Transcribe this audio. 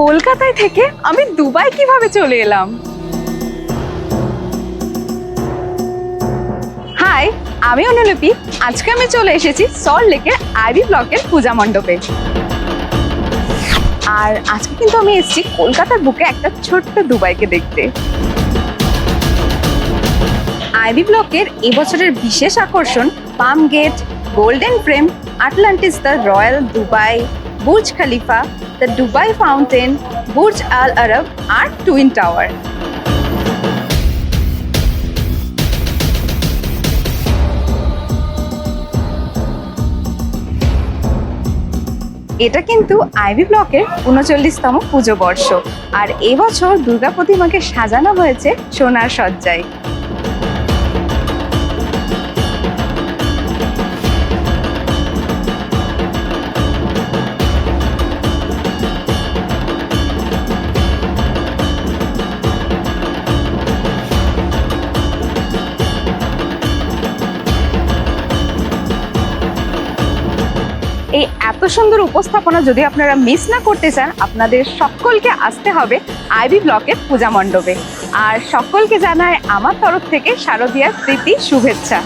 কলকাতায় থেকে আমি দুবাই কীভাবে চলে এলাম? হাই, আমি অনুলিপি। আজকে আমি চলে এসেছি সল্ট লেকের আইভি ব্লকের পূজা মণ্ডপে। আর আজকে কিন্তু আমি এসেছি কলকাতার বুকে একটা ছোট্ট দুবাইকে দেখতে। আইভি ব্লকের এবছরের বিশেষ আকর্ষণ Palm Gate Golden Frame Atlantis the Royal Dubai Burj Khalifa the Dubai Fountain Burj Al Arab R twin tower এটা কিন্তু আইবি ব্লকের উনচল্লিশতম পুজো বর্ষ। আর এবছর দুর্গা প্রতিমাকে সাজানো হয়েছে সোনার সজ্জায়। এই এত সুন্দর উপস্থাপনা যদি আপনারা মিস না করতে চান, আপনাদের সকলকে আসতে হবে আইবি ব্লকের পূজা মণ্ডপে। আর সকলকে জানায় আমার তরফ থেকে শারদীয়ার স্মৃতি শুভেচ্ছা।